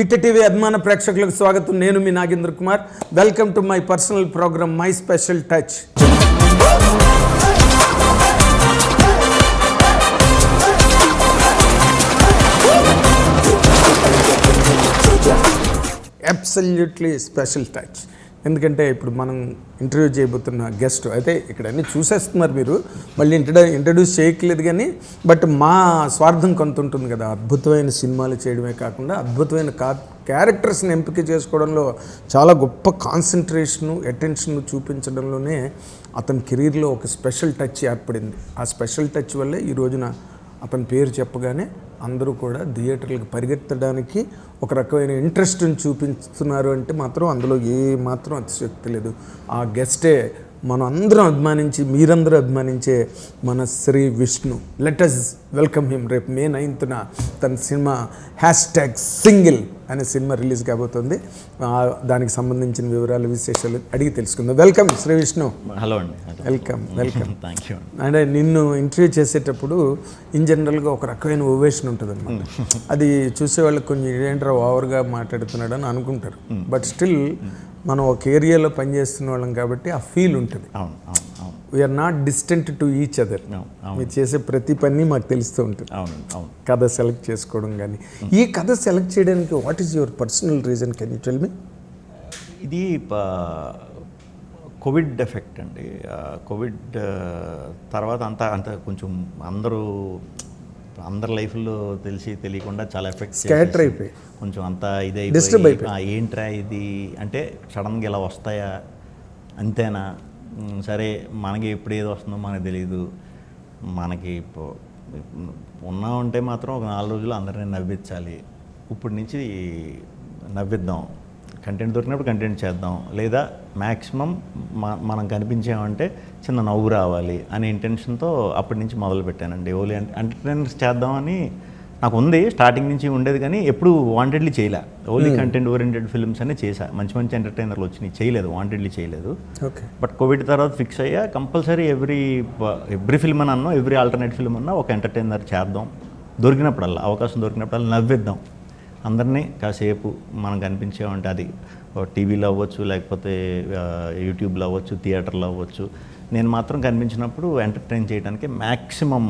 Hit TV అభిమాన ప్రేక్షకులకు స్వాగతం. నేను మీ Nagendra Kumar. Welcome to my personal program my special touch. Absolutely special touch ఎందుకంటే ఇప్పుడు మనం ఇంటర్వ్యూ చేయబోతున్న గెస్ట్ అయితే ఇక్కడ అన్నీ చూసేస్తున్నారు మీరు. మళ్ళీ ఇంట్రడ్యూ ఇంట్రడ్యూస్ చేయట్లేదు కానీ బట్ మా స్వార్థం కొంత ఉంటుంది కదా. అద్భుతమైన సినిమాలు చేయడమే కాకుండా అద్భుతమైన కా క్యారెక్టర్స్ని ఎంపిక చేసుకోవడంలో చాలా గొప్ప కాన్సన్ట్రేషను అటెన్షన్ చూపించడంలోనే అతని కెరీర్లో ఒక స్పెషల్ టచ్ ఏర్పడింది. ఆ స్పెషల్ టచ్ వల్లే ఈ రోజున అతని పేరు చెప్పగానే అందరూ కూడా థియేటర్లకు పరిగెత్తడానికి ఒక రకమైన ఇంట్రెస్ట్ని చూపిస్తున్నారు అంటే మాత్రం అందులో ఏ మాత్రం అతిశక్తి లేదు. ఆ గెస్టే మనం అందరం అభిమానించి మీరందరూ అభిమానించే మన Sri Vishnu. Let us welcome him. రేపు మే నైన్త్న తన సినిమా హ్యాష్ ట్యాగ్ సింగిల్ అనే సినిమా రిలీజ్ కాబోతుంది. దానికి సంబంధించిన వివరాలు విశేషాలు అడిగి తెలుసుకుందాం. వెల్కమ్ శ్రీ విష్ణు. హలో అండి. Welcome welcome. థ్యాంక్ యూ అంటే నిన్ను ఇంటర్వ్యూ చేసేటప్పుడు ఇన్ జనరల్గా ఒక రకమైన ఓవేషన్ ఉంటుంది అనమాట అది చూసేవాళ్ళకి కొంచెం ఏంట్రా ఓవర్గా మాట్లాడుతున్నాడు అని అనుకుంటారు బట్ స్టిల్ మనం ఒక ఏరియాలో పనిచేస్తున్న వాళ్ళం కాబట్టి ఆ ఫీల్ ఉంటుంది. అవును అవును అవును. We are not distant to each other మీరు చేసే ప్రతి పని మాకు తెలుస్తూ ఉంటుంది. అవును అవును. కథ సెలెక్ట్ చేసుకోవడం కానీ. ఈ కథ సెలెక్ట్ చేయడానికి what is your personal reason can you tell me ఇది కోవిడ్ ఎఫెక్ట్ అండి. కోవిడ్ తర్వాత అంతా అంత కొంచెం అందరూ అందరి లైఫ్లో తెలిసి తెలియకుండా చాలా ఎఫెక్ట్ Scatter అయిపోయి. కొంచెం అంతా ఇదే Disturb అయిపోయి, ఏంట్రా ఇది? అంటే సడన్గా ఇలా వస్తాయా? అంతేనా? సరే మనకి ఎప్పుడు ఏది వస్తుందో మనకు తెలియదు మనకి ఇప్పుడు ఉన్నామంటే మాత్రం ఒక నాలుగు రోజులు అందరినీ నవ్వించాలి. ఇప్పటి నుంచి నవ్విద్దాం. కంటెంట్ దొరికినప్పుడు కంటెంట్ చేద్దాం. లేదా మ్యాక్సిమం మనం కనిపించామంటే చిన్న నవ్వు రావాలి అనే ఇంటెన్షన్తో అప్పటి నుంచి మొదలు పెట్టానండి ఓన్లీ ఎంటర్టైనర్స్ చేద్దామని నాకు ఉంది స్టార్టింగ్ నుంచి ఉండేది కానీ ఎప్పుడు వాంటెడ్లీ చేయలే. ఓన్లీ కంటెంట్ ఓరియంటెడ్ ఫిల్మ్స్ అనే చేశా. మంచి మంచి ఎంటర్టైనర్లు వచ్చినాయి. చేయలేదు వాంటెడ్లీ చేయలేదు. ఓకే బట్ కోవిడ్ తర్వాత ఫిక్స్ అయ్యా. కంపల్సరీ ఎవ్రీ ఎవ్రీ ఫిల్మ్ అని అన్నా. ఎవ్రీ ఆల్టర్నేట్ ఫిల్మ్ అన్నా ఒక ఎంటర్టైనర్ చేద్దాం. దొరికినప్పుడల్లా అవకాశం దొరికినప్పుడల్లా నవ్విద్దాం. అందరినీ కాసేపు మనం కనిపించామంటే అది. టీవీలో అవ్వచ్చు లేకపోతే యూట్యూబ్లో అవ్వచ్చు థియేటర్లో అవ్వచ్చు. నేను మాత్రం కనిపించినప్పుడు ఎంటర్టైన్ చేయడానికి మ్యాక్సిమం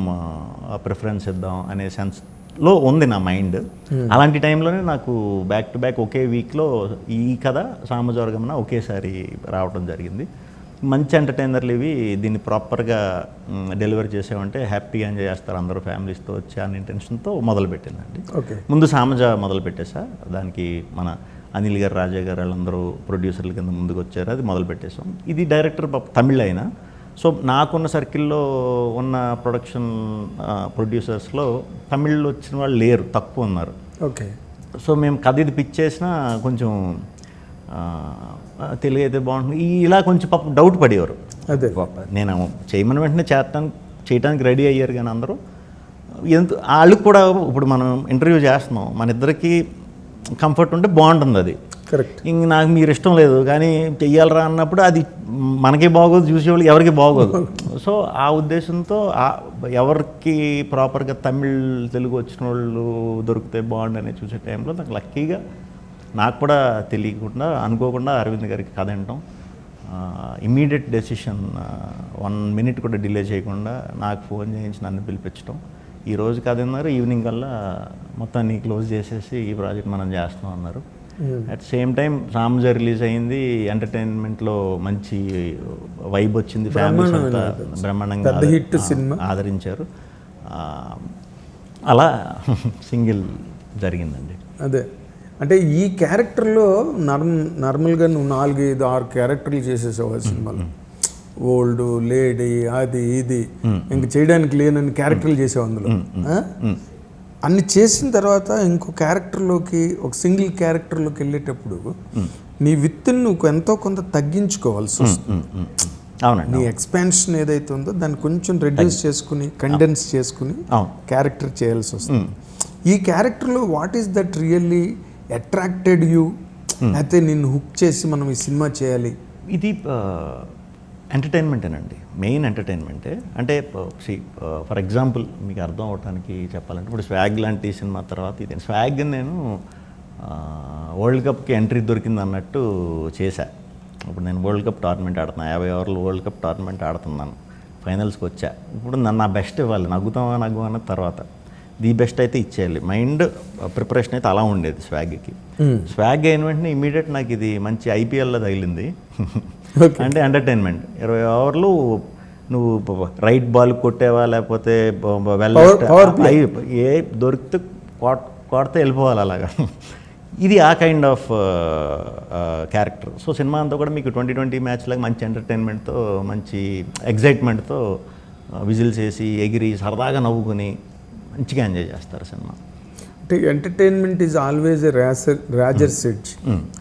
ప్రిఫరెన్స్ ఇద్దాం అనే సెన్స్లో ఉంది నా మైండ్. అలాంటి టైంలోనే నాకు బ్యాక్ టు బ్యాక్ ఒకే వీక్లో ఈ కథ సామజవర్గంన ఒకేసారి రావడం జరిగింది. మంచి ఎంటర్టైనర్లు ఇవి దీన్ని ప్రాపర్గా డెలివరీ చేసామంటే హ్యాపీగా ఎంజాయ్ చేస్తారు అందరూ ఫ్యామిలీస్తో వచ్చి అనే ఇంటెన్షన్తో మొదలుపెట్టిందండి. ఓకే ముందు సామజ మొదలు పెట్టేసా దానికి మన అనిల్ గారు రాజా గారు వాళ్ళందరూ ప్రొడ్యూసర్ల కింద ముందుకు వచ్చారు అది మొదలు పెట్టేసాం ఇది డైరెక్టర్ తమిళ్ అయినా సో నాకున్న సర్కిల్లో ఉన్న ప్రొడక్షన్ ప్రొడ్యూసర్స్లో తమిళ్ళో వచ్చిన వాళ్ళు లేరు తక్కువ ఉన్నారు. ఓకే. సో మేము కథ ఇది పిచ్ చేసినా కొంచెం తెలుగు అయితే బాగుంటుంది. ఇలా కొంచెం పాపం డౌట్ పడేవారు. అదే. నేను చేయమని వెంటనే చేస్తానికి చేయడానికి రెడీ అయ్యారు కానీ అందరూ. ఎంత వాళ్ళకి కూడా ఇప్పుడు మనం ఇంటర్వ్యూ చేస్తున్నాం. మన ఇద్దరికి కంఫర్ట్ ఉంటే బాగుంటుంది అది. కరెక్ట్ ఇంక నాకు మీరు ఇష్టం లేదు కానీ చెయ్యాలరా అన్నప్పుడు అది మనకి బాగోదు చూసేవాళ్ళకి ఎవరికి బాగోదు. సో ఆ ఉద్దేశంతో ఎవరికి ప్రాపర్గా తమిళ్ తెలుగు వచ్చిన వాళ్ళు దొరికితే బాగుండని చూసే టైంలో నాకు లక్కీగా నాకు కూడా తెలియకుండా అనుకోకుండా అరవింద్ గారికి కథ వినటం ఇమీడియట్ డెసిషన్ వన్ మినిట్ కూడా డిలే చేయకుండా నాకు ఫోన్ చేయించి నన్ను పిలిపించడం ఈ రోజు కథ విన్నారు ఈవినింగ్ కల్లా మొత్తాన్ని క్లోజ్ చేసేసి ఈ ప్రాజెక్ట్ మనం చేస్తున్నాం అన్నారు. అట్ సేమ్ టైం సామజ రిలీజ్ అయింది ఎంటర్టైన్మెంట్లో మంచి వైబ్ వచ్చింది ఫ్యామిలీస్ అంతా బ్రహ్మాండంగా హిట్ సినిమా. ఆదరించారు. అలా సింగిల్ జరిగిందండి. అదే. అంటే ఈ క్యారెక్టర్లో నార్మ్ నార్మల్గా నువ్వు నాలుగు ఐదు ఆరు క్యారెక్టర్లు చేసేసావు ఆ సినిమాలో. ఓల్డ్ లేడీ అది ఇది. ఇంక చేయడానికి లేనన్ని క్యారెక్టర్లు చేసావు అందులో? అన్ని చేసిన తర్వాత ఇంకో క్యారెక్టర్లోకి ఒక సింగిల్ క్యారెక్టర్లోకి వెళ్ళేటప్పుడు నీ విత్తుని నువ్వు ఎంతో కొంత తగ్గించుకోవాల్సి వస్తుంది. అవునండి నీ ఎక్స్పాన్షన్ ఏదైతే ఉందో దాన్ని కొంచెం రెడ్యూస్ చేసుకుని కండెన్స్ చేసుకుని క్యారెక్టర్ చేయాల్సి వస్తుంది. ఈ క్యారెక్టర్లో what is that really attracted you అయితే నిన్ను హుక్ చేసి మనం ఈ సినిమా చేయాలి? ఇది ఎంటర్టైన్మెంటేనండి మెయిన్ ఎంటర్టైన్మెంటే అంటే సి ఫర్ ఎగ్జాంపుల్ మీకు అర్థం అవడానికి చెప్పాలంటే ఇప్పుడు స్వాగ్ లాంటి సినిమా తర్వాత ఇది. స్వాగ్ నేను వరల్డ్ కప్కి ఎంట్రీ దొరికింది అన్నట్టు చేశా. ఇప్పుడు నేను వరల్డ్ కప్ టోర్నమెంట్ ఆడుతున్నా. యాభై ఓవర్లు వరల్డ్ కప్ టోర్నమెంట్ ఆడుతున్నాను. ఫైనల్స్కి వచ్చా. ఇప్పుడు నన్ను నా బెస్ట్ ఇవ్వాలి. నగ్గుతామా నగ్గు అన్న తర్వాత. ది బెస్ట్ అయితే ఇచ్చేయాలి. మైండ్ ప్రిపరేషన్ అయితే అలా ఉండేది స్వాగ్కి స్వాగ్ అయిన వెంటనే ఇమీడియట్ నాకు ఇది మంచి ఐపీఎల్లో తగిలింది. అంటే ఎంటర్టైన్మెంట్ ఇరవై ఓవర్లు నువ్వు రైట్ బాల్ కొట్టేవా లేకపోతే ఏ దొరికితే కొట్- కొడితే వెళ్ళిపోవాలి అలాగా. ఇది ఆ kind of character so cinema అంతా కూడా మీకు ట్వంటీ ట్వంటీ మ్యాచ్ లాగా మంచి ఎంటర్టైన్మెంట్తో మంచి ఎగ్జైట్మెంట్తో విజిల్స్ వేసి ఎగిరి సరదాగా నవ్వుకుని మంచిగా ఎంజాయ్ చేస్తారు సినిమా. అంటే entertainment is always razor razor edge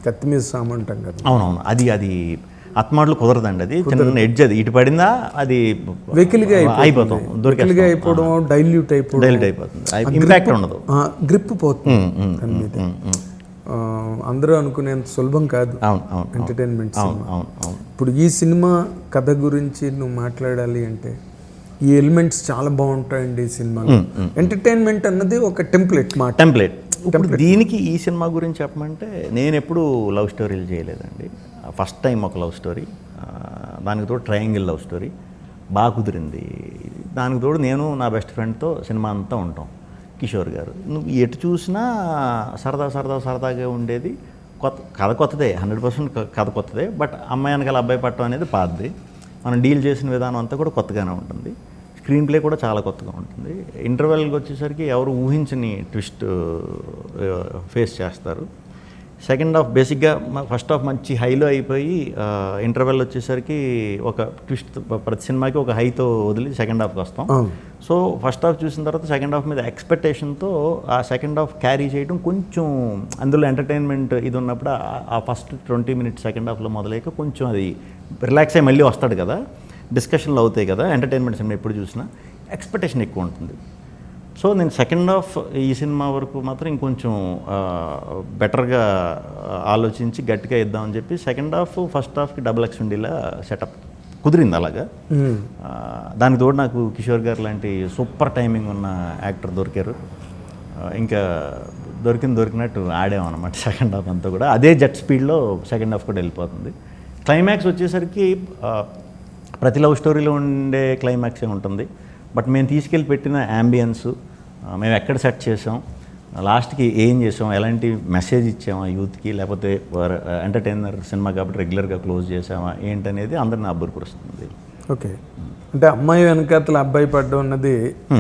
కత్తి మీద సాము అంటాం కదా. అవునవును. అది అది ఆత్మాటలు కుదరదండి అది. చిన్న ఎడ్జ్ అది. ఇటు పడిందా అది వెకిలిగా అయిపోతాం దొరికేస్తాం. అయిపోవడం డైల్యూట్ అయిపోవడం. డైల్యూట్ అయిపోతుంది. ఇంపాక్ట్ ఉండదు. గ్రిప్ పోతుంది. అందరూ అనుకునేంత సులభం కాదు. అవును అవును ఎంటర్టైన్మెంట్ అవును అవును అవును. ఇప్పుడు ఈ సినిమా కథ గురించి నువ్వు మాట్లాడాలి అంటే ఈ ఎలిమెంట్స్ చాలా బాగుంటాయండి ఈ సినిమాలో. ఎంటర్టైన్మెంట్ అన్నది ఒక టెంప్లెట్ మాట. టెంప్లెట్ ఇప్పుడు దీనికి ఈ సినిమా గురించి చెప్పమంటే నేను ఎప్పుడు లవ్ స్టోరీలు చేయలేదండి. ఫస్ట్ టైం ఒక లవ్ స్టోరీ. దానికి తోడు ట్రయాంగిల్ లవ్ స్టోరీ. బాగా కుదిరింది. దానికి తోడు నేను నా బెస్ట్ ఫ్రెండ్తో సినిమా అంతా ఉంటాం. కిషోర్ గారు. నువ్వు ఎటు చూసినా సరదా సరదా సరదాగా ఉండేది. కొత్త కథ కొత్తదే. హండ్రెడ్ పర్సెంట్ కథ కొత్తదే. బట్ అమ్మాయి వెనకాల అబ్బాయి పట్టడం అనేది పాతది. మనం డీల్ చేసిన విధానం అంతా కూడా కొత్తగానే ఉంటుంది. స్క్రీన్ ప్లే కూడా చాలా కొత్తగా ఉంటుంది. ఇంటర్వెల్కి వచ్చేసరికి ఎవరు ఊహించని ట్విస్ట్ ఫేస్ చేస్తారు. సెకండ్ హాఫ్ బేసిక్గా ఫస్ట్ హాఫ్ మంచి హైలో అయిపోయి ఇంటర్వెల్ వచ్చేసరికి ఒక ట్విస్ట్ ప్రతి సినిమాకి ఒక హైతో వదిలి సెకండ్ హాఫ్కి వస్తాం. సో ఫస్ట్ హాఫ్ చూసిన తర్వాత సెకండ్ హాఫ్ మీద ఎక్స్పెక్టేషన్తో ఆ సెకండ్ హాఫ్ క్యారీ చేయడం కొంచెం అందులో ఎంటర్టైన్మెంట్ ఇది ఉన్నప్పుడు ఆ- ఆ ఫస్ట్ ట్వంటీ మినిట్స్ సెకండ్ హాఫ్లో మొదలయ్యాక కొంచెం అది రిలాక్స్ అయ్యి మళ్ళీ వస్తాడు కదా. డిస్కషన్లు అవుతాయి కదా ఎంటర్టైన్మెంట్ సినిమా ఎప్పుడు చూసినా. ఎక్స్పెక్టేషన్ ఎక్కువ ఉంటుంది. సో నేను సెకండ్ హాఫ్ ఈ సినిమా వరకు మాత్రం ఇంకొంచెం బెటర్గా ఆలోచించి గట్టిగా ఇద్దామని చెప్పి సెకండ్ హాఫ్ ఫస్ట్ హాఫ్కి డబుల్ ఎక్స్ ఉండేలా సెటప్ కుదిరింది అలాగా. దానికి తోడు నాకు కిషోర్ గారు లాంటి సూపర్ టైమింగ్ ఉన్న యాక్టర్ దొరికారు. ఇంకా దొరికింది దొరికినట్టు ఆడామన్నమాట సెకండ్ హాఫ్ అంతా కూడా. అదే జెట్ స్పీడ్లో సెకండ్ హాఫ్ కూడా వెళ్ళిపోతుంది. క్లైమాక్స్ వచ్చేసరికి ప్రతి లవ్ స్టోరీలో ఉండే క్లైమాక్సే ఉంటుంది. బట్ మేము తీసుకెళ్ళి పెట్టిన యాంబియన్స్ మేము ఎక్కడ సెట్ చేసాం? లాస్ట్కి ఏం చేసాం? ఎలాంటి మెసేజ్ ఇచ్చామా యూత్కి? లేకపోతే ఎంటర్టైనర్ సినిమా కాబట్టి రెగ్యులర్గా క్లోజ్ చేసామా? ఏంటనేది అందరిని అబ్బురపరుస్తుంది. ఓకే. అంటే అమ్మాయి వెనకాతల అబ్బాయి పడ్డం అన్నది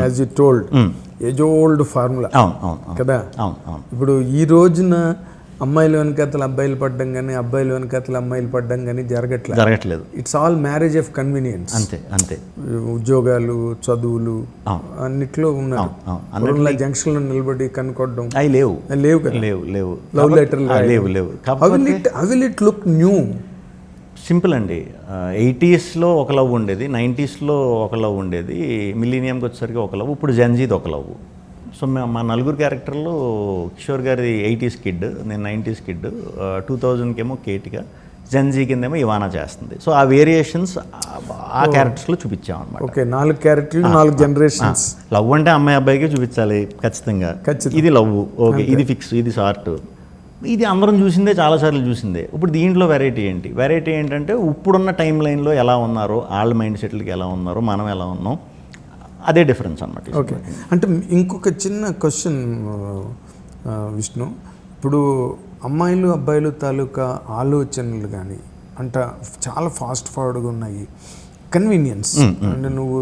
as you told age old formula అవును అవును. కదా? అవును అవును. ఇప్పుడు ఈ రోజున అమ్మాయిల వెనకాతల అబ్బాయిలు పడ్డం కానీ అబ్బాయిల వెనకాతల అమ్మాయిలు పడ్డం కానీ జరగట్లేదు జరగట్లేదు. It's all marriage of convenience అంతే అంతే. ఉద్యోగాలు చదువులు. అన్నిట్లో ఉన్నారు. జంక్షన్లో నిలబడి కనుక్కోవడం. అవి లేవు. అవి లేవు కదా? లేవు లేవు. లవ్ ఆ, లేవు లేవు. Will it look new simple అండి. ఎయిటీస్లో ఒక లవ్ ఉండేది నైంటీస్లో ఒక లవ్ ఉండేది మిలీనియంకి వచ్చేసరికి ఒక లవ్ ఇప్పుడు జెన్జీది ఒక లవ్. సో మే- మా నలుగురు క్యారెక్టర్లు కిషోర్ గారి ఎయిటీస్ కిడ్ నేను నైంటీస్ కిడ్ టూ థౌజండ్కి ఏమో కేటిగా జెన్జీ కిందేమో ఇవానా చేస్తుంది. సో ఆ వేరియేషన్స్ ఆ క్యారెక్టర్స్లో చూపించాం అనమాట ఓకే నాలుగు క్యారెక్టర్లు నాలుగు జనరేషన్స్. లవ్ అంటే అమ్మాయి అబ్బాయికి చూపించాలి ఖచ్చితంగా. ఖచ్చితం. ఇది లవ్ ఓకే ఇది ఫిక్స్ ఇది షార్ట్. ఇది అందరం చూసిందే చాలాసార్లు చూసిందే. ఇప్పుడు దీంట్లో వెరైటీ ఏంటి? వెరైటీ ఏంటంటే ఇప్పుడున్న టైం లైన్లో ఎలా ఉన్నారో వాళ్ళ మైండ్ సెట్లకి ఎలా ఉన్నారో మనం ఎలా ఉన్నాం అదే డిఫరెన్స్ అనమాట ఓకే. అంటే ఇంకొక చిన్న క్వశ్చన్ విష్ణు. ఇప్పుడు అమ్మాయిలు అబ్బాయిలు తాలూకా ఆలోచనలు కానీ అంట చాలా ఫాస్ట్ ఫార్వర్డ్గా ఉన్నాయి. కన్వీనియన్స్ అంటే నువ్వు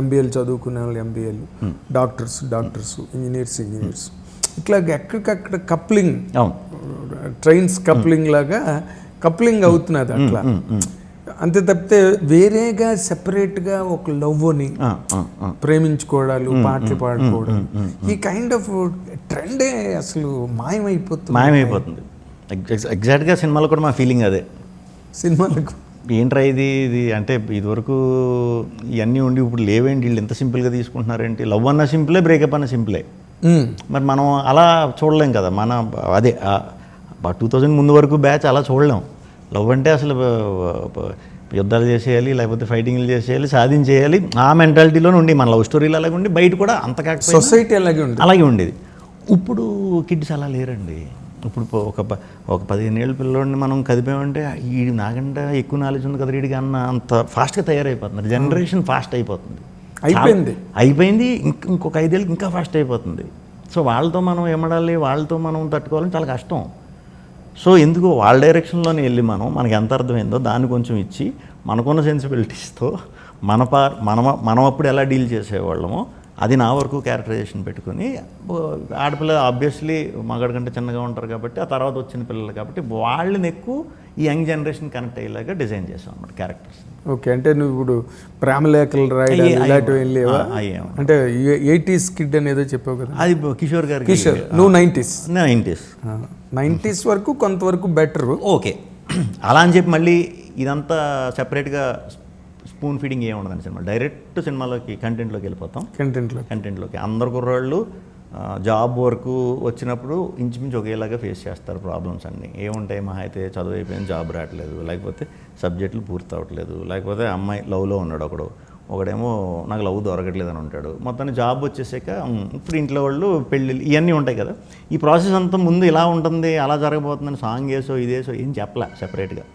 ఎంబీఏలు చదువుకునే వాళ్ళు ఎంబీఏలు డాక్టర్స్ డాక్టర్స్ ఇంజనీర్స్ ఇంజనీర్స్ ఇట్లా ఎక్కడికక్కడ కప్లింగ్ ట్రైన్స్ కప్లింగ్ లాగా కప్లింగ్ అవుతున్నది అట్లా. అంతే తప్పితే వేరేగా సెపరేట్గా ఒక లవ్ అని ఆ, ఆ, ఆ. ప్రేమించుకోవడాలు పాటలు పాడుకోవడం ఈ కైండ్ ఆఫ్ ట్రెండే అసలు మాయమైపోతుంది. మాయమైపోతుంది. ఎగ్జాక్ట్ ఎగ్జాక్ట్గా సినిమాలో కూడా మా ఫీలింగ్ అదే. సినిమాలకు. ఏంట్రా ఇది ఇది? అంటే ఇదివరకు ఇవన్నీ ఉండి ఇప్పుడు లేవేంటి? వీళ్ళు ఎంత సింపుల్గా తీసుకుంటున్నారేంటి? లవ్ అన్న సింపులే బ్రేకప్ అన్న సింపులే. మరి మనం అలా చూడలేం కదా. మన అదే టూ థౌజండ్ ముందు వరకు బ్యాచ్ అలా చూడలేం. లవ్ అంటే అసలు యుద్ధాలు చేసేయాలి లేకపోతే ఫైటింగ్లు చేసేయాలి సాధించేయాలి ఆ మెంటాలిటీలోనే ఉండి మన లవ్ స్టోరీలు అలాగే ఉండి బయట కూడా అంత సొసైటీ అలాగే ఉంటుంది అలాగే ఉండేది. ఇప్పుడు కిడ్స్ అలా లేరండి. ఇప్పుడు ఒక ఒక పదిహేను ఏళ్ళ పిల్లోడిని మనం కదిపామంటే ఈ నాకంటే ఎక్కువ నాలెడ్జ్ ఉంది కదా వీడికి అన్న అంత ఫాస్ట్గా తయారైపోతున్నారు. జనరేషన్ ఫాస్ట్ అయిపోతుంది. అయిపోయింది. అయిపోయింది. ఇంక- ఇంకొక ఐదేళ్ళకి ఇంకా ఫాస్ట్ అయిపోతుంది. సో వాళ్ళతో మనం ఏమడాలి వాళ్ళతో మనం తట్టుకోవాలని చాలా కష్టం. సో ఎందుకు వాళ్ళ డైరెక్షన్లోనే వెళ్ళి మనం మనకి ఎంత అర్థమైందో దాన్ని కొంచెం ఇచ్చి మనకున్న సెన్సిబిలిటీస్తో మన పా మనం మనం అప్పుడు ఎలా డీల్ చేసేవాళ్ళమో అది నా వరకు క్యారెక్టరైజేషన్ పెట్టుకుని ఆడపిల్ల ఆబ్వియస్లీ మగాడి కంటే చిన్నగా ఉంటారు కాబట్టి ఆ తర్వాత వచ్చిన పిల్లలు కాబట్టి వాళ్ళని ఎక్కువ ఈ యంగ్ జనరేషన్ కనెక్ట్ అయ్యేలాగా డిజైన్ చేసాం అన్నమాట క్యారెక్టర్స్ ఓకే అంటే నువ్వు ఇప్పుడు ప్రేమలేఖలు రాయడం ఇలాంటివి. అంటే ఎయిటీస్ కిడ్ అనేదో చెప్పావు కదా? అది కిషోర్ గారికి కిషోర్ నువ్వు నైంటీస్? నైంటీస్. నైంటీస్ వరకు కొంతవరకు బెటర్ ఓకే అలా అని చెప్పి మళ్ళీ ఇదంతా సెపరేట్గా స్పూన్ ఫీడింగ్ ఏమి ఉండదండి సినిమా డైరెక్ట్ సినిమాలోకి కంటెంట్లోకి వెళ్ళిపోతాం. కంటెంట్లో కంటెంట్లోకి. అందరు కుర్రాళ్ళు జాబ్ వరకు వచ్చినప్పుడు ఇంచుమించు ఒకేలాగా ఫేస్ చేస్తారు ప్రాబ్లమ్స్ అన్నీ. ఏముంటాయి? మహా అయితే చదువు అయిపోయింది జాబ్ రావట్లేదు. లేకపోతే సబ్జెక్టులు పూర్తి అవ్వట్లేదు. లేకపోతే అమ్మాయి లవ్లో ఉన్నాడు ఒకడు. ఒకడేమో నాకు లవ్ దొరకట్లేదు అని ఉంటాడు. మొత్తాన్ని జాబ్ వచ్చేసాక ఇప్పుడు ఇంట్లో వాళ్ళు పెళ్ళిళ్ళు ఇవన్నీ ఉంటాయి కదా. ఈ ప్రాసెస్ అంతా ముందు ఇలా ఉంటుంది అలా జరగబోతుందని సాంగ్ వేసో ఇదేసో ఏం చెప్పలే సెపరేట్గా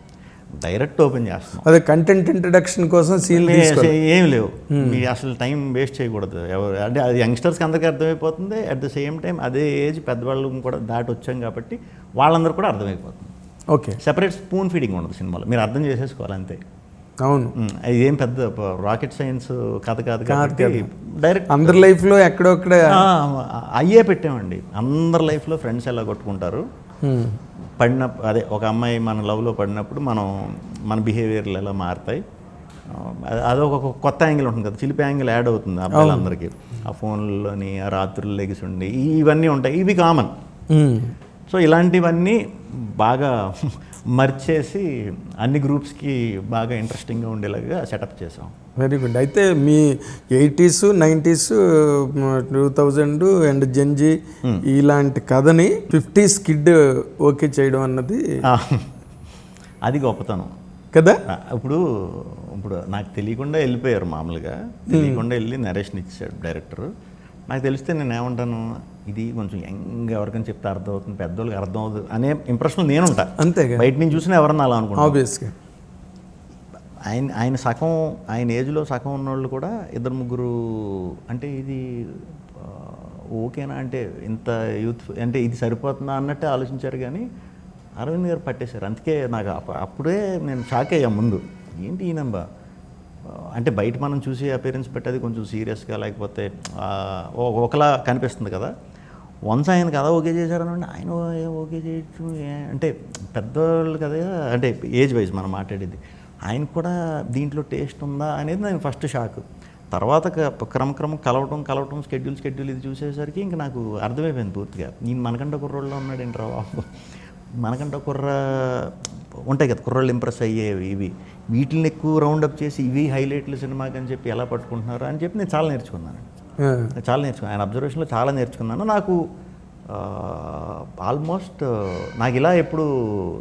డైరెక్ట్ ఓపెన్ చేస్తున్నాం. అదే కంటెంట్ ఇంట్రడక్షన్ కోసం సీన్ ఏ- లేవు. మీ అసలు టైం వేస్ట్ చేయకూడదు. ఎవరు అంటే అది యంగ్స్టర్స్కి అందరికీ అర్థమైపోతుంది. అట్ ద సేమ్ టైం అదే ఏజ్ పెద్దవాళ్ళు కూడా దాటి వచ్చాం కాబట్టి వాళ్ళందరూ కూడా అర్థమైపోతుంది. ఓకే సెపరేట్ స్పూన్ ఫీడింగ్ ఉండదు సినిమాలో. మీరు అర్థం చేసేసుకోవాలి అంతే. అవును. ఉమ్, ఇది ఏం పెద్ద రాకెట్ సైన్స్ కథ కాదు కాబట్టి డైరెక్ట్ అందరి లైఫ్లో ఎక్కడొక్కడ అయ్యే పెట్టామండి. అందరి లైఫ్లో ఫ్రెండ్స్ ఎలా కొట్టుకుంటారు. పడిన అదే ఒక అమ్మాయి మన లవ్లో పడినప్పుడు మనం మన బిహేవియర్లు ఎలా మారుతాయి? అదొక కొత్త యాంగిల్ ఉంటుంది కదా చిలిపి యాంగిల్ యాడ్ అవుతుంది అబ్బాయిలందరికీ ఆ ఫోన్లోని ఆ రాత్రులు లెగిసి ఉండి ఇవన్నీ ఉంటాయి. ఇవి కామన్. సో ఇలాంటివన్నీ బాగా మర్చేసి అన్ని గ్రూప్స్కి బాగా ఇంట్రెస్టింగ్గా ఉండేలాగా సెటప్ చేసాం. వెరీ గుడ్ అయితే మీ eighties nineties two thousand and Gen Z ఇలాంటి కథని ఫిఫ్టీస్ కిడ్ ఓకే చేయడం అన్నది అది గొప్పతనం. కదా? ఇప్పుడు ఇప్పుడు నాకు తెలియకుండా వెళ్ళిపోయారు మామూలుగా. తెలియకుండా వెళ్ళి నరేషన్ ఇచ్చాడు డైరెక్టర్. నాకు తెలిస్తే నేను ఏమంటాను ఇది కొంచెం యంగ్ ఎవరికైనా చెప్తే అర్థమవుతుంది పెద్దోళ్ళకి అర్థం అవుతుంది అనే ఇంప్రెషన్ నేను ఉంటా అంతేగా. బయట నుంచి చూసినా ఎవరన్నా అలా అనుకుంటా ఆబ్వియస్గా ఆయన ఆయన సగం ఆయన ఏజ్లో సగం ఉన్నోళ్ళు కూడా ఇద్దరు ముగ్గురు అంటే ఇది ఓకేనా అంటే ఇంత యూత్ అంటే ఇది సరిపోతుందా అన్నట్టే ఆలోచించారు కానీ అరవింద్ గారు పట్టేశారు. అందుకే నాకు అప్ప- అప్పుడే నేను షాక్ అయ్యా ముందు. ఏంటి ఈ నంబ అంటే బయట మనం చూసి అపీరెన్స్ పెట్టేది కొంచెం సీరియస్గా లేకపోతే ఒకలా కనిపిస్తుంది కదా. వన్స్ ఆయన కదా ఓకే చేశారనండి ఆయన ఓకే చేయొచ్చు అంటే పెద్దవాళ్ళు కదా అంటే ఏజ్ వైజ్ మనం మాట్లాడేది. ఆయన కూడా దీంట్లో టేస్ట్ ఉందా అనేది నేను ఫస్ట్ షాక్ తర్వాత క- క్రమక్రమం కలవటం కలవటం స్కెడ్యూల్ స్కెడ్యూల్ ఇది చూసేసరికి ఇంకా నాకు అర్థమైపోయింది పూర్తిగా. నేను మనకంటే కుర్రోళ్ళలో ఉన్నాడు ఏంట్రా బాబు? మనకంటే కుర్ర ఉంటాయి కదా కుర్రోళ్ళు ఇంప్రెస్ అయ్యేవి ఇవి. వీటిని ఎక్కువ రౌండప్ చేసి ఇవి హైలైట్లు సినిమాకి అని చెప్పి ఎలా పట్టుకుంటున్నారు అని చెప్పి నేను చాలా నేర్చుకున్నాను. చాలా నేర్చుకున్నాను. ఆయన అబ్జర్వేషన్లో చాలా నేర్చుకున్నాను. నాకు ఆల్మోస్ట్ నాకు ఇలా ఎప్పుడు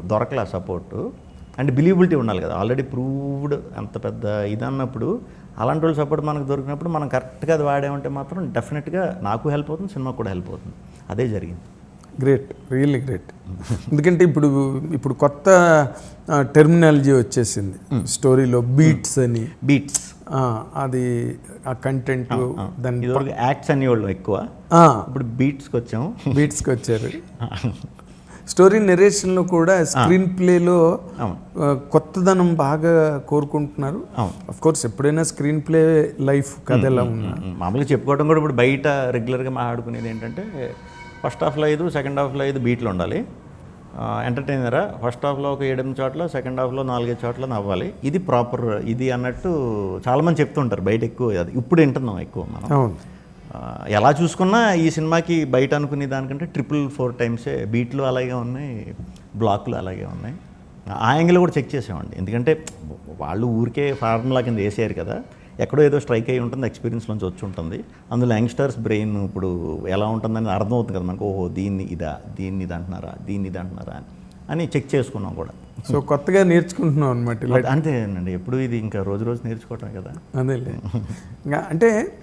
దొరకలే సపోర్టు అంటే బిలీవబిలిటీ ఉండాలి కదా. ఆల్రెడీ ప్రూవ్డ్ అంత పెద్ద ఇది అన్నప్పుడు అలాంటి వాళ్ళు సపోర్ట్ మనకు దొరికినప్పుడు మనం కరెక్ట్గా అది వాడామంటే మాత్రం డెఫినెట్గా నాకు హెల్ప్ అవుతుంది సినిమాకు కూడా హెల్ప్ అవుతుంది. అదే జరిగింది. గ్రేట్ రియల్లీ గ్రేట్ ఎందుకంటే ఇప్పుడు ఇప్పుడు కొత్త టెర్మినాలజీ వచ్చేసింది. స్టోరీలో బీట్స్ అని. బీట్స్ అది ఆ కంటెంట్ దాని యాక్ట్స్ అనేవాళ్ళు ఎక్కువ. ఇప్పుడు బీట్స్కి వచ్చాము. బీట్స్కి వచ్చారు. స్టోరీ నెరేషన్లో కూడా స్క్రీన్ ప్లేలో కొత్తదనం బాగా కోరుకుంటున్నారు. అఫ్ కోర్స్ ఎప్పుడైనా స్క్రీన్ ప్లే లైఫ్ కథ ఎలా ఉన్నా. మామూలుగా చెప్పుకోవడం కూడా ఇప్పుడు బయట రెగ్యులర్గా మాట్లాడుకునేది ఏంటంటే ఫస్ట్ హాఫ్లో ఐదు సెకండ్ హాఫ్లో ఐదు బీట్లు ఉండాలి. ఎంటర్టైనరా ఫస్ట్ హాఫ్లో ఒక ఏడెనిమిది చోట్ల సెకండ్ హాఫ్లో నాలుగైదు చోట్ల నవ్వాలి. ఇది ప్రాపర్ ఇది అన్నట్టు చాలామంది చెప్తుంటారు బయట ఎక్కువ అది ఇప్పుడు వింటున్నాం ఎక్కువ మనం. ఎలా చూసుకున్నా ఈ సినిమాకి బయట అనుకునే దానికంటే ట్రిపుల్ ఫోర్ టైమ్సే బీట్లు అలాగే ఉన్నాయి బ్లాక్లు అలాగే ఉన్నాయి. ఆ యాంగిల్ కూడా చెక్ చేసామండి. ఎందుకంటే వాళ్ళు ఊరికే ఫార్ములా కింద వేసారు కదా. ఎక్కడో ఏదో స్ట్రైక్ అయి ఉంటుంది ఎక్స్పీరియన్స్ నుంచి వచ్చి ఉంటుంది. అందులో యంగ్స్టర్స్ బ్రెయిన్ ఇప్పుడు ఎలా ఉంటుందని అర్థం అవుతుంది కదా మనకు. ఓహో దీన్ని ఇదా దీన్ని ఇది అంటున్నారా దీన్ని ఇది అంటున్నారా అని. అని చెక్ చేసుకున్నాం కూడా. సో కొత్తగా నేర్చుకుంటున్నాం అనమాట అంతేనండి ఎప్పుడు ఇది ఇంకా రోజు రోజు నేర్చుకోవటం కదా. ఇంకా అంటే